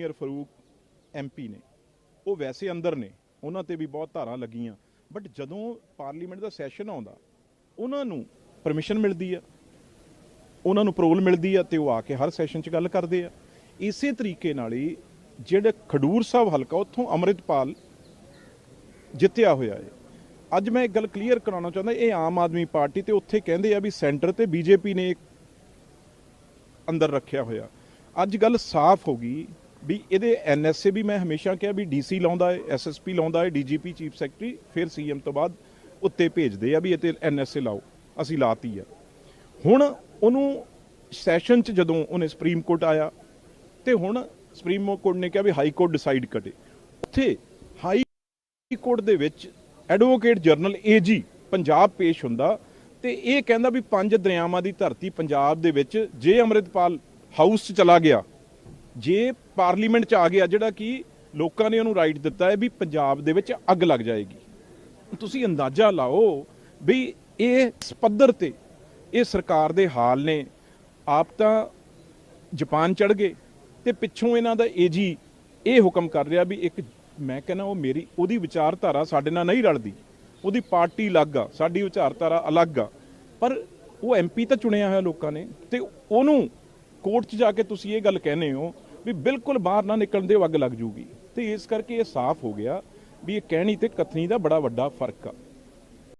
Engineer Farooq MP ਨੇ। ਉਹ ਵੈਸੇ ਅੰਦਰ ਨੇ, ਉਹਨਾਂ ਤੇ ਵੀ ਬਹੁਤ ਧਾਰਾਂ ਲੱਗੀਆਂ। ਬਟ ਜਦੋਂ ਪਾਰਲੀਮੈਂਟ ਦਾ ਸੈਸ਼ਨ ਆਉਂਦਾ, ਉਹਨਾਂ ਨੂੰ ਪਰਮਿਸ਼ਨ ਮਿਲਦੀ ਆ। ਉਹਨਾਂ ਨੂੰ ਪਰੋਲ ਮਿਲਦੀ ਆ ਤੇ ਉਹ ਆ ਕੇ ਹਰ ਸੈਸ਼ਨ 'ਚ ਗੱਲ ਕਰਦੇ ਆ। ਇਸੇ ਤਰੀਕੇ ਨਾਲ ਹੀ ਜਿਹੜੇ ਖਡੂਰ ਸਾਹਿਬ ਹਲਕਾ, ਉੱਥੋਂ ਅੰਮ੍ਰਿਤਪਾਲ ਜਿੱਤਿਆ ਹੋਇਆ ਹੈ ਅੱਜ ਮੈਂ ਇੱਕ ਗੱਲ ਕਲੀਅਰ ਕਰਾਉਣਾ ਚਾਹੁੰਦਾ, ਇਹ ਆਮ ਆਦਮੀ ਪਾਰਟੀ ਤੇ ਉੱਥੇ ਕਹਿੰਦੇ ਆ ਵੀ ਸੈਂਟਰ ਤੇ ਬੀਜੇਪੀ ਨੇ ਅੰਦਰ ਰੱਖਿਆ ਹੋਇਆ। ਅੱਜ ਗੱਲ ਸਾਫ਼ ਹੋ ਗਈ ਵੀ ਇਹਦੇ ਐਨਐਸਏ ਵੀ ਮੈਂ ਹਮੇਸ਼ਾ ਕਿਹਾ ਵੀ ਡੀਸੀ ਲਾਉਂਦਾ ਹੈ ਐਸਐਸਪੀ ਲਾਉਂਦਾ ਹੈ ਡੀਜੀਪੀ ਚੀਫ ਸੈਕਟਰੀ ਫਿਰ ਸੀਐਮ ਤੋਂ ਬਾਅਦ ਉੱਤੇ ਭੇਜਦੇ ਆ ਵੀ ਇਹ ਤੇ ਐਨਐਸਏ ਲਾਓ, ਅਸੀਂ ਲਾਤੀ ਆ। ਹੁਣ ਉਹਨੂੰ ਸੈਸ਼ਨ 'ਚ ਜਦੋਂ ਉਹਨੇ ਸੁਪਰੀਮ ਕੋਰਟ ਆਇਆ ਤੇ ਹੁਣ ਸੁਪਰੀਮ ਕੋਰਟ ਨੇ ਕਿਹਾ ਵੀ ਹਾਈ ਕੋਰਟ ਡਿਸਾਈਡ ਕਰੇ। ਉੱਥੇ ਹਾਈ ਕੋਰਟ ਦੇ ਵਿੱਚ ਐਡਵੋਕੇਟ ਜਨਰਲ ਏਜੀ ਪੰਜਾਬ ਪੇਸ਼ ਹੁੰਦਾ ਤੇ ਇਹ ਕਹਿੰਦਾ ਵੀ ਪੰਜ ਦਰਿਆਵਾਂ ਦੀ ਧਰਤੀ ਪੰਜਾਬ ਦੇ ਵਿੱਚ ਜੇ ਅੰਮ੍ਰਿਤਪਾਲ ਹਾਊਸ 'ਚ ਚਲਾ ਗਿਆ, ਜੇ ਪਾਰਲੀਮੈਂਟ 'ਚ ਆ ਗਿਆ ਜਿਹੜਾ ਕਿ ਲੋਕਾਂ ਨੇ ਉਹਨੂੰ ਰਾਈਟ ਦਿੱਤਾ ਹੈ ਵੀ ਪੰਜਾਬ ਦੇ ਵਿੱਚ ਅੱਗ ਲੱਗ ਜਾਏਗੀ। ਤੁਸੀਂ ਅੰਦਾਜ਼ਾ ਲਾਓ ਵੀ ਇਹ ਪੱਧਰ ਤੇ ਇਹ ਸਰਕਾਰ ਦੇ ਹਾਲ ਨੇ, ਆਪ ਤਾਂ ਜਾਪਾਨ ਚੜ ਗਏ ਤੇ ਪਿੱਛੋਂ ਇਹਨਾਂ ਦਾ ਏਜੀ ਇਹ ਹੁਕਮ ਕਰ ਰਿਹਾ ਵੀ ਇੱਕ ਮੈਂ ਕਹਿੰਦਾ ਉਹ ਮੇਰੀ, ਉਹਦੀ ਵਿਚਾਰਧਾਰਾ ਸਾਡੇ ਨਾਲ ਨਹੀਂ ਰਲਦੀ, ਉਹਦੀ ਪਾਰਟੀ ਅਲੱਗ ਆ, ਸਾਡੀ ਵਿਚਾਰਧਾਰਾ ਅਲੱਗ ਆ। ਪਰ ਉਹ ਐਮਪੀ ਤਾਂ ਚੁਣਿਆ ਹੋਇਆ ਲੋਕਾਂ ਨੇ ਤੇ ਉਹਨੂੰ ਕੋਰਟ 'ਚ ਜਾ ਕੇ ਤੁਸੀਂ ਇਹ ਗੱਲ ਕਹਿੰਦੇ ਹੋ ਵੀ ਬਿਲਕੁਲ ਬਾਹਰ ਨਾ ਨਿਕਲਣ ਦੇ ਅੱਗ ਲੱਗ ਜੂਗੀ। ਤੇ ਇਸ ਕਰਕੇ ਇਹ ਸਾਫ਼ ਹੋ ਗਿਆ ਵੀ ਇਹ ਕਹਿਣੀ ਤੇ ਕਥਨੀ ਦਾ ਬੜਾ ਵੱਡਾ ਫ਼ਰਕ ਆ।